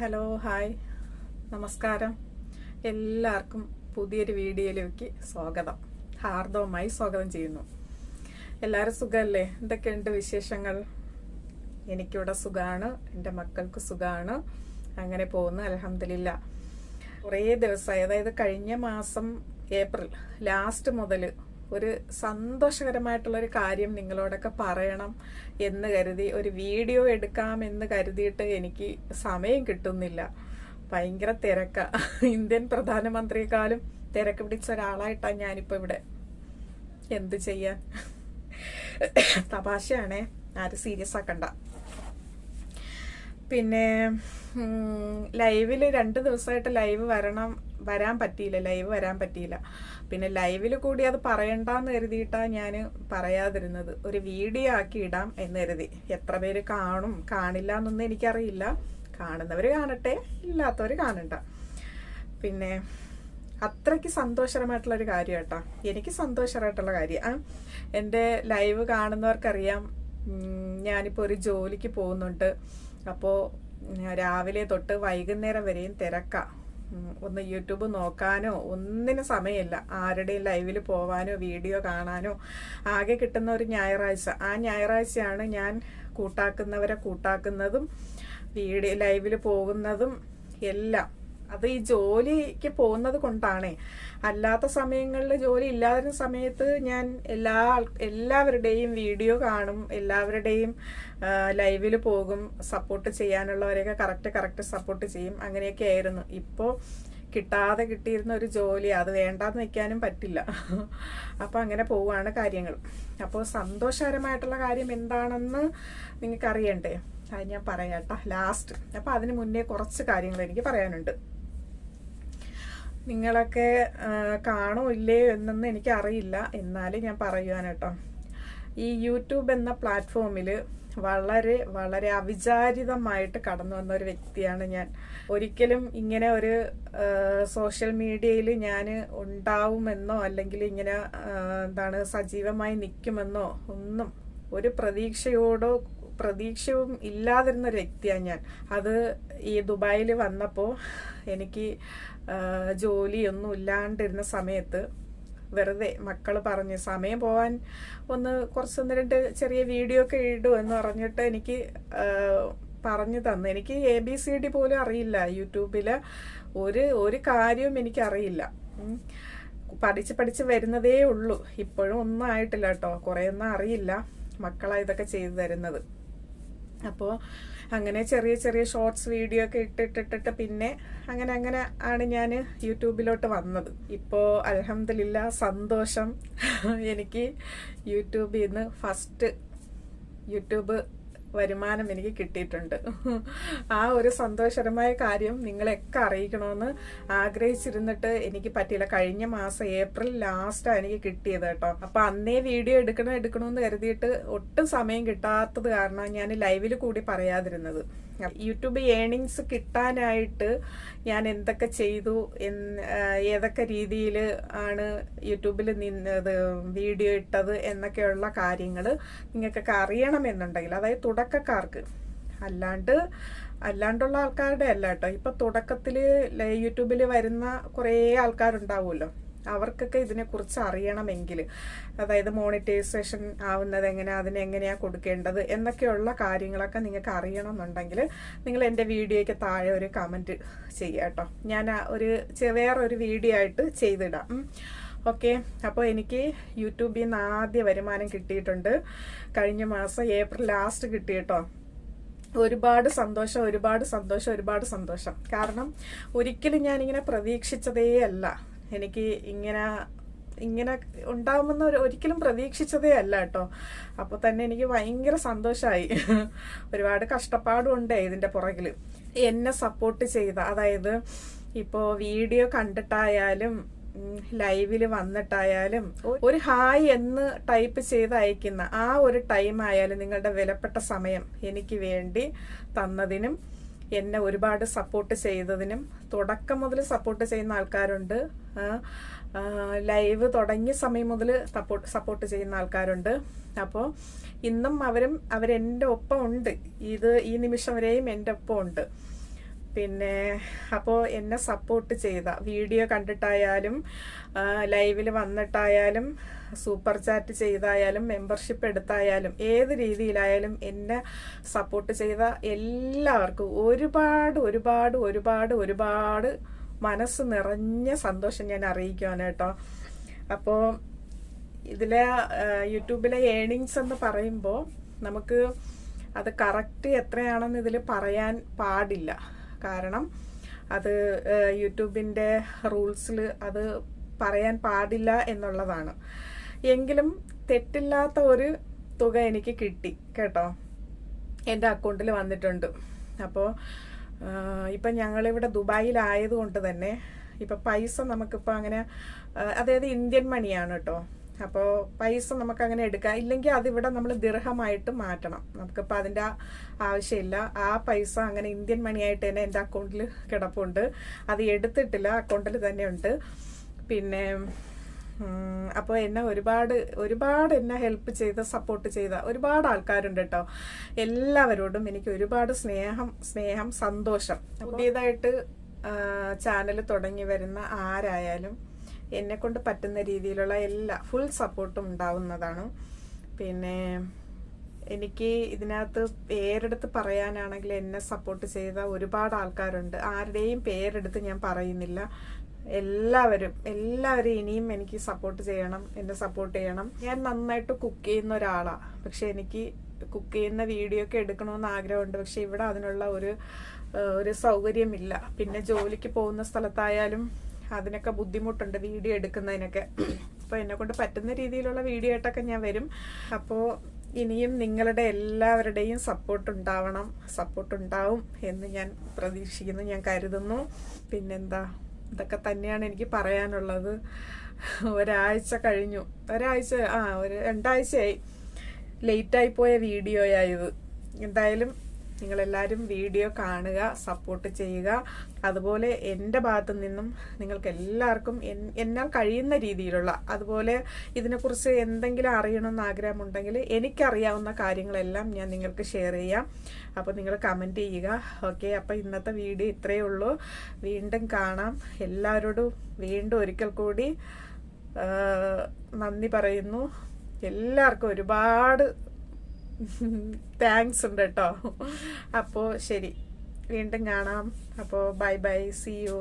Hello hi. നമസ്കാരം. എല്ലാവർക്കും പുതിയൊരു വീഡിയോയിലേക്ക് സ്വാഗതം. ഹാർദവമായി സ്വാഗതം ചെയ്യുന്നു. എല്ലാവരും സുഖമല്ലേ? എന്തൊക്കെയുണ്ട് വിശേഷങ്ങൾ? എനിക്കിവിടെ സുഖമാണ് എന്റെ മക്കൾക്ക് സുഖമാണ് അങ്ങനെ പോകുന്നു. അലഹമില്ല കുറേ ദിവസമായി. അതായത് കഴിഞ്ഞ മാസം ഏപ്രിൽ ലാസ്റ്റ് മുതൽ ഒരു സന്തോഷകരമായിട്ടുള്ള ഒരു കാര്യം നിങ്ങളോടൊക്കെ പറയണം എന്ന് കരുതി ഒരു വീഡിയോ എടുക്കാം എന്ന് കരുതിയിട്ട് എനിക്ക് സമയം കിട്ടുന്നില്ല. ഭയങ്കര തിരക്ക. ഇന്ത്യൻ പ്രധാനമന്ത്രിയെക്കാളും തിരക്ക് പിടിച്ച ഒരാളായിട്ടാണ് ഞാനിപ്പോൾ ഇവിടെ. എന്ത് ചെയ്യാൻ? തപാശയാണേ. ആരും സീരിയസ് ആക്കണ്ട. പിന്നെ ലൈവിൽ രണ്ട് ദിവസമായിട്ട് ലൈവ് വരണം വരാൻ പറ്റിയില്ല ലൈവ് വരാൻ പറ്റിയില്ല. പിന്നെ ലൈവിൽ കൂടി അത് പറയണ്ടെന്ന് കരുതിയിട്ടാണ് ഞാൻ പറയാതിരുന്നത്. ഒരു വീഡിയോ ആക്കി ഇടാം എന്ന് കരുതി. എത്ര പേര് കാണും കാണില്ല എന്നൊന്നും എനിക്കറിയില്ല. കാണുന്നവർ കാണട്ടെ ഇല്ലാത്തവർ കാണണ്ട. പിന്നെ അത്രയ്ക്ക് സന്തോഷകരമായിട്ടുള്ള ഒരു കാര്യം കേട്ടോ എനിക്ക് സന്തോഷകരമായിട്ടുള്ള കാര്യം. എന്റെ ലൈവ് കാണുന്നവർക്കറിയാം ഞാനിപ്പോൾ ഒരു ജോലിക്ക് പോകുന്നുണ്ട്. അപ്പോൾ രാവിലെ തൊട്ട് വൈകുന്നേരം വരെയും തിരക്കാം. ഒന്ന് യൂട്യൂബ് നോക്കാനോ ഒന്നിനും സമയമില്ല. ആരുടെയും ലൈവിൽ പോവാനോ വീഡിയോ കാണാനോ ആകെ കിട്ടുന്ന ഒരു ഞായറാഴ്ച. ആ ഞായറാഴ്ചയാണ് ഞാൻ കൂട്ടാക്കുന്നവരെ കൂട്ടാക്കുന്നതും വീഡിയോ ലൈവിൽ പോകുന്നതും എല്ലാം. അത് ഈ ജോലിക്ക് പോകുന്നത് കൊണ്ടാണേ. അല്ലാത്ത സമയങ്ങളിൽ ജോലി ഇല്ലാതിരുന്ന സമയത്ത് ഞാൻ എല്ലാ എല്ലാവരുടെയും വീഡിയോ കാണും എല്ലാവരുടെയും ലൈവിൽ പോകും സപ്പോർട്ട് ചെയ്യാനുള്ളവരെയൊക്കെ കറക്റ്റ് കറക്റ്റ് സപ്പോർട്ട് ചെയ്യും. അങ്ങനെയൊക്കെ ആയിരുന്നു. ഇപ്പോൾ കിട്ടാതെ കിട്ടിയിരുന്ന ഒരു ജോലി അത് വേണ്ടാന്ന് വെക്കാനും പറ്റില്ല. അപ്പോൾ അങ്ങനെ പോവുകയാണ് കാര്യങ്ങൾ. അപ്പോൾ സന്തോഷകരമായിട്ടുള്ള കാര്യം എന്താണെന്ന് നിങ്ങൾക്ക് അറിയണ്ടേ അത് ഞാൻ പറയാട്ടോ ലാസ്റ്റ് അപ്പോൾ അതിന് മുന്നേ കുറച്ച് കാര്യങ്ങൾ എനിക്ക് പറയാനുണ്ട്. നിങ്ങളൊക്കെ കാണോ ഇല്ലേ എന്നൊന്നും എനിക്കറിയില്ല. എന്നാലും ഞാൻ പറയുവാൻ കേട്ടോ. ഈ യൂട്യൂബ് എന്ന പ്ലാറ്റ്ഫോമിൽ വളരെ വളരെ അവിചാരിതമായിട്ട് കടന്നു വന്ന ഒരു വ്യക്തിയാണ് ഞാൻ. ഒരിക്കലും ഇങ്ങനെ ഒരു സോഷ്യൽ മീഡിയയിൽ ഞാൻ ഉണ്ടാവുമെന്നോ അല്ലെങ്കിൽ ഇങ്ങനെ എന്താണ് സജീവമായി നിൽക്കുമെന്നോ ഒന്നും ഒരു പ്രതീക്ഷയോടോ പ്രതീക്ഷയും ഇല്ലാതിരുന്ന ഒരു വ്യക്തിയാണ് ഞാൻ. അത് ഈ ദുബായിൽ വന്നപ്പോൾ എനിക്ക് ജോലിയൊന്നും ഇല്ലാണ്ടിരുന്ന സമയത്ത് വെറുതെ മക്കൾ പറഞ്ഞ് സമയം പോവാൻ ഒന്ന് കുറച്ചൊന്ന് രണ്ട് ചെറിയ വീഡിയോ ഒക്കെ എന്ന് പറഞ്ഞിട്ട് എനിക്ക് പറഞ്ഞു തന്നു. എനിക്ക് എ ബി സി ഡി പോലും അറിയില്ല യൂട്യൂബിൽ ഒരു ഒരു കാര്യവും എനിക്കറിയില്ല. പഠിച്ച് പഠിച്ച് വരുന്നതേ ഉള്ളൂ. ഇപ്പോഴും ഒന്നും ആയിട്ടില്ല കേട്ടോ. കുറേ ഒന്നും അറിയില്ല മക്കളാണ് ഇതൊക്കെ ചെയ്തു തരുന്നത്. അപ്പോൾ അങ്ങനെ ചെറിയ ചെറിയ ഷോർട്സ് വീഡിയോ ഒക്കെ ഇട്ടിട്ടിട്ടിട്ട് പിന്നെ അങ്ങനെ അങ്ങനെ ആണ് ഞാൻ യൂട്യൂബിലോട്ട് വന്നത്. ഇപ്പോൾ അലഹമില്ല സന്തോഷം. എനിക്ക് യൂട്യൂബിൽ നിന്ന് ഫസ്റ്റ് യൂട്യൂബ് വരുമാനം എനിക്ക് കിട്ടിയിട്ടുണ്ട്. ആ ഒരു സന്തോഷകരമായ കാര്യം നിങ്ങളെയൊക്കെ അറിയിക്കണമെന്ന് ആഗ്രഹിച്ചിരുന്നിട്ട് എനിക്ക് പറ്റിയില്ല. കഴിഞ്ഞ മാസം ഏപ്രിൽ ലാസ്റ്റാണ് എനിക്ക് കിട്ടിയത് കേട്ടോ. അപ്പൊ അന്നേ വീഡിയോ എടുക്കണം എടുക്കണമെന്ന് കരുതിയിട്ട് ഒട്ടും സമയം കിട്ടാത്തത് കാരണം ഞാൻ ലൈവിൽ കൂടി പറയാതിരുന്നത്. യൂട്യൂബ് ഏണിങ്സ് കിട്ടാനായിട്ട് ഞാൻ എന്തൊക്കെ ചെയ്തു ഏതൊക്കെ രീതിയിൽ ആണ് യൂട്യൂബിൽ നിന്നത് വീഡിയോ ഇട്ടത് എന്നൊക്കെയുള്ള കാര്യങ്ങൾ നിങ്ങൾക്കൊക്കെ അറിയണമെന്നുണ്ടെങ്കിൽ അതായത് തുടക്കക്കാർക്ക്. അല്ലാണ്ട് അല്ലാണ്ടുള്ള ആൾക്കാരുടെ അല്ല കേട്ടോ ഇപ്പൊ തുടക്കത്തിൽ യൂട്യൂബിൽ വരുന്ന കുറേ ആൾക്കാരുണ്ടാവുമല്ലോ. അവർക്കൊക്കെ ഇതിനെക്കുറിച്ച് അറിയണമെങ്കിൽ അതായത് മോണിറ്റൈസേഷൻ ആവുന്നത് എങ്ങനെ അതിനെങ്ങനെയാണ് കൊടുക്കേണ്ടത് എന്നൊക്കെയുള്ള കാര്യങ്ങളൊക്കെ നിങ്ങൾക്ക് അറിയണമെന്നുണ്ടെങ്കിൽ നിങ്ങൾ എന്റെ വീഡിയോയ്ക്ക് താഴെ ഒരു കമന്റ് ചെയ്യാം കേട്ടോ ഞാൻ ഒരു വേറൊരു വീഡിയോ ആയിട്ട് ചെയ്തിടാം. ഓക്കെ. അപ്പോൾ എനിക്ക് യൂട്യൂബിൽ നിന്ന് ആദ്യ വരുമാനം കിട്ടിയിട്ടുണ്ട്. കഴിഞ്ഞ മാസം ഏപ്രിൽ ലാസ്റ്റ് കിട്ടിയിട്ടോ ഒരുപാട് സന്തോഷം ഒരുപാട് സന്തോഷം ഒരുപാട് സന്തോഷം. കാരണം ഒരിക്കലും ഞാനിങ്ങനെ പ്രതീക്ഷിച്ചതേ അല്ല. എനിക്ക് ഇങ്ങനെ ഇങ്ങനെ ഉണ്ടാവുമെന്ന് ഒരിക്കലും പ്രതീക്ഷിച്ചതേ അല്ല കേട്ടോ. അപ്പോൾ തന്നെ എനിക്ക് ഭയങ്കര സന്തോഷമായി ഒരുപാട് കഷ്ടപ്പാടും ഉണ്ട് ഇതിന്റെ പുറകിൽ. എന്നെ സപ്പോർട്ട് ചെയ്ത അതായത് ഇപ്പോൾ വീഡിയോ കണ്ടിട്ടായാലും ലൈവിൽ വന്നിട്ടായാലും ഒരു ഹായ് എന്ന് ടൈപ്പ് ചെയ്ത് അയക്കുന്ന ആ ഒരു ടൈം ആയാലും നിങ്ങളുടെ വിലപ്പെട്ട സമയം എനിക്ക് വേണ്ടി തന്നതിനും എന്നെ ഒരുപാട് സപ്പോർട്ട് ചെയ്തതിനും തുടക്കം മുതൽ സപ്പോർട്ട് ചെയ്യുന്ന ആൾക്കാരുണ്ട്. ലൈവ് തുടങ്ങിയ സമയം മുതൽ സപ്പോർട്ട് സപ്പോർട്ട് ചെയ്യുന്ന ആൾക്കാരുണ്ട്. അപ്പോൾ ഇന്നും അവരും അവരെന്റെ ഒപ്പം ഉണ്ട്. ഇത് ഈ നിമിഷം വരെയും എന്റെ ഒപ്പം ഉണ്ട്. പിന്നെ അപ്പോൾ എന്നെ സപ്പോർട്ട് ചെയ്ത. വീഡിയോ കണ്ടിട്ടായാലും ലൈവിൽ വന്നിട്ടായാലും സൂപ്പർ ചാറ്റ് ചെയ്തായാലും മെമ്പർഷിപ്പ് എടുത്തായാലും ഏത് രീതിയിലായാലും എന്നെ സപ്പോർട്ട് ചെയ്ത എല്ലാവർക്കും ഒരുപാട് ഒരുപാട് ഒരുപാട് ഒരുപാട് മനസ്സ് നിറഞ്ഞ സന്തോഷം ഞാൻ അറിയിക്കുവാണ് കേട്ടോ. അപ്പോൾ ഇതിലെ യൂട്യൂബിലെ ഏണിങ്സ് എന്ന് പറയുമ്പോൾ നമുക്ക് അത് കറക്റ്റ് എത്രയാണെന്ന് ഇതിൽ പറയാൻ പാടില്ല. കാരണം അത് യൂട്യൂബിന്റെ റൂൾസിൽ അത് പറയാൻ പാടില്ല എന്നുള്ളതാണ്. എങ്കിലും തെറ്റില്ലാത്ത ഒരു തുക എനിക്ക് കിട്ടി കേട്ടോ. എന്റെ അക്കൗണ്ടിൽ വന്നിട്ടുണ്ട്. അപ്പോൾ ഇപ്പം ഞങ്ങളിവിടെ ദുബായിലായതുകൊണ്ട് തന്നെ ഇപ്പം പൈസ നമുക്കിപ്പോൾ അങ്ങനെ അതായത് ഇന്ത്യൻ മണിയാണ് കേട്ടോ. അപ്പോൾ പൈസ നമുക്ക് അങ്ങനെ എടുക്കാം. ഇല്ലെങ്കിൽ അതിവിടെ നമ്മൾ ദീർഘമായിട്ട് മാറ്റണം. നമുക്കിപ്പോൾ അതിന്റെ ആവശ്യമില്ല. ആ പൈസ അങ്ങനെ ഇന്ത്യൻ മണിയായിട്ട് തന്നെ എന്റെ അക്കൗണ്ടിൽ കിടപ്പുണ്ട്. അത് എടുത്തിട്ടില്ല. അക്കൗണ്ടിൽ തന്നെ ഉണ്ട് പിന്നെ അപ്പോൾ എന്നെ ഒരുപാട് ഒരുപാട് എന്നെ ഹെൽപ്പ് ചെയ്ത് സപ്പോർട്ട് ചെയ്ത ഒരുപാട് ആൾക്കാരുണ്ട് കേട്ടോ എല്ലാവരോടും എനിക്ക് ഒരുപാട് സ്നേഹം സ്നേഹം സന്തോഷം. പുതിയതായിട്ട് ചാനൽ തുടങ്ങി വരുന്ന ആരായാലും എന്നെ കൊണ്ട് പറ്റുന്ന രീതിയിലുള്ള എല്ലാ ഫുൾ സപ്പോർട്ടും ഉണ്ടാവുന്നതാണ്. പിന്നെ എനിക്ക് ഇതിനകത്ത് പേരെടുത്ത് പറയാനാണെങ്കിൽ എന്നെ സപ്പോർട്ട് ചെയ്ത ഒരുപാട് ആൾക്കാരുണ്ട്. ആരുടെയും പേരെടുത്ത് ഞാൻ പറയുന്നില്ല. എല്ലാവരും എല്ലാവരും ഇനിയും എനിക്ക് സപ്പോർട്ട് ചെയ്യണം എന്നെ സപ്പോർട്ട് ചെയ്യണം. ഞാൻ നന്നായിട്ട് കുക്ക് ചെയ്യുന്ന ഒരാളാണ് പക്ഷെ എനിക്ക് കുക്ക് ചെയ്യുന്ന വീഡിയോ ഒക്കെ എടുക്കണമെന്ന് ആഗ്രഹമുണ്ട്. പക്ഷെ ഇവിടെ അതിനുള്ള ഒരു ഒരു സൗകര്യമില്ല. പിന്നെ ജോലിക്ക് പോകുന്ന സ്ഥലത്തായാലും അതിനൊക്കെ ബുദ്ധിമുട്ടുണ്ട് വീഡിയോ എടുക്കുന്നതിനൊക്കെ. അപ്പോൾ എന്നെ കൊണ്ട് പറ്റുന്ന രീതിയിലുള്ള വീഡിയോ ആയിട്ടൊക്കെ ഞാൻ വരും. അപ്പോൾ ഇനിയും നിങ്ങളുടെ എല്ലാവരുടെയും സപ്പോർട്ട് ഉണ്ടാവണം. സപ്പോർട്ട് ഉണ്ടാവും എന്ന് ഞാൻ പ്രതീക്ഷിക്കുന്നു. ഞാൻ കരുതുന്നു. പിന്നെന്താ? ഇതൊക്കെ തന്നെയാണ് എനിക്ക് പറയാനുള്ളത്. ഒരാഴ്ച കഴിഞ്ഞു. ഒരാഴ്ച ആ ഒരു രണ്ടാഴ്ചയായി. ലേറ്റായി പോയ വീഡിയോയായത് എന്തായാലും നിങ്ങളെല്ലാവരും വീഡിയോ കാണുക സപ്പോർട്ട് ചെയ്യുക. അതുപോലെ എന്റെ ഭാഗത്തു നിന്നും നിങ്ങൾക്ക് എല്ലാവർക്കും എന്നാൽ കഴിയുന്ന രീതിയിലുള്ള അതുപോലെ ഇതിനെക്കുറിച്ച് എന്തെങ്കിലും അറിയണമെന്ന് ആഗ്രഹമുണ്ടെങ്കിൽ എനിക്കറിയാവുന്ന കാര്യങ്ങളെല്ലാം ഞാൻ നിങ്ങൾക്ക് ഷെയർ ചെയ്യാം. അപ്പോൾ നിങ്ങൾ കമന്റ് ചെയ്യുക. ഓക്കെ അപ്പോൾ ഇന്നത്തെ വീഡിയോ ഇത്രയേ ഉള്ളൂ. വീണ്ടും കാണാം. എല്ലാവരോടും വീണ്ടും ഒരിക്കൽ കൂടി നന്ദി പറയുന്നു. എല്ലാവർക്കും ഒരുപാട് താങ്ക്സ് ഉണ്ട് കേട്ടോ അപ്പോൾ ശരി വീണ്ടും കാണാം. അപ്പോൾ ബൈ ബൈ സി യു